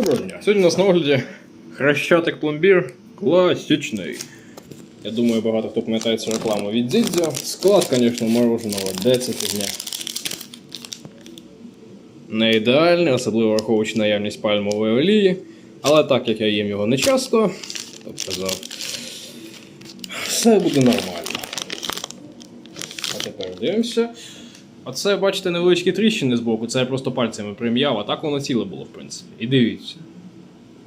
Доброго дня. Сьогодні у нас на огляді хрещатик пломбір класичний. Я думаю, багато хто пам'ятає цю рекламу від Дідзя. Склад, звісно, мороженого, де це фігня. Не ідеальний, особливо враховуючи наявність пальмової олії. Але так як я їм його не часто, то б сказав, все буде нормально. А тепер дивимося. Оце, бачите, невеличкі тріщини з боку, це я просто пальцями прим'яв, а так воно ціле було, в принципі. І дивіться.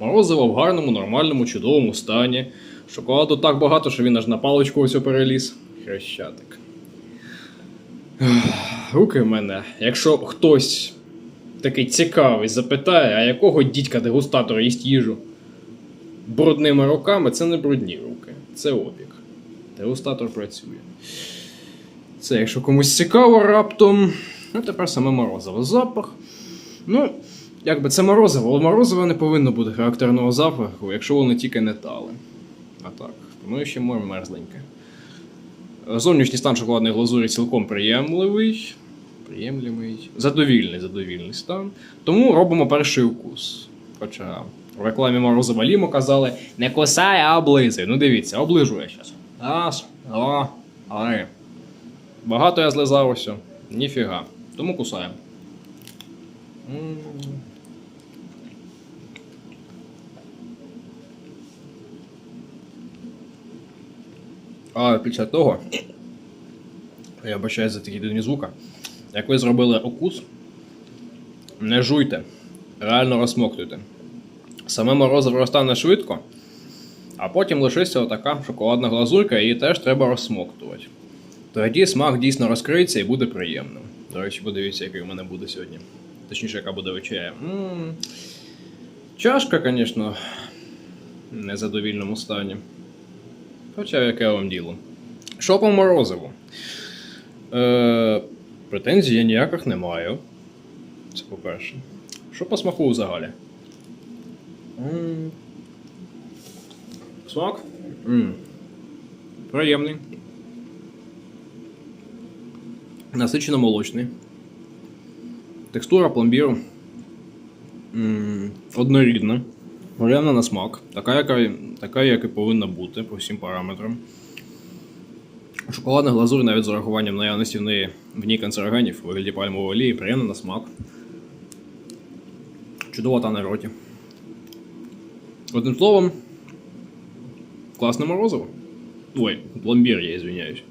Морозиво в гарному, нормальному, чудовому стані. Шоколаду так багато, що він аж на паличку ось переліз. Хрещатик. Руки в мене. Якщо хтось такий цікавий запитає, а якого дідька дегустатора їсть їжу брудними руками, це не брудні руки, це опік. Дегустатор працює. Це, якщо комусь цікаво раптом. Ну, тепер саме морозиво. Запах. Ну, якби це морозиво, але морозиво не повинно бути характерного запаху, якщо воно тільки не тале. А так, ну ще море мерзленьке. Зовнішній стан шоколадної глазурі цілком приємливий. Приємливий. Задовільний, задовільний стан. Тому робимо перший укус. Хоча в рекламі морозива лімо казали не кусай, а облизуй. Ну дивіться, оближує зараз. Раз, два, три. Багато я злизав ось. Ніфіга. Тому кусаємо. А після того. Я бачаю за такі дивні звука. Як ви зробили укус, не жуйте, реально розсмоктуйте. Саме морозиво розтане швидко, а потім лишиться отака шоколадна глазурка, її теж треба розсмоктувати. Тоді смак дійсно розкриється і буде приємним. До речі, подивіться, який у мене буде сьогодні. Точніше, яка буде вечеря. М, Чашка, звісно, в незадовільному стані. Хоча яке вам діло. Що по морозиву? Е, претензій я ніяких не маю. Це по-перше. Що по смаку взагалі? М, Смак? М, Приємний. Насичено молочний. Текстура пломбіру однорідна. Приємна на смак. Така, яка, така, як і повинна бути по всім параметрам. Шоколадна глазур навіть з урахуванням наявності в неї в ній канцерогенів у вигляді пальмової олії, приємна на смак. Чудово та на роті. Одним словом, класне морозиво. Ой, пломбір, я извиняюсь.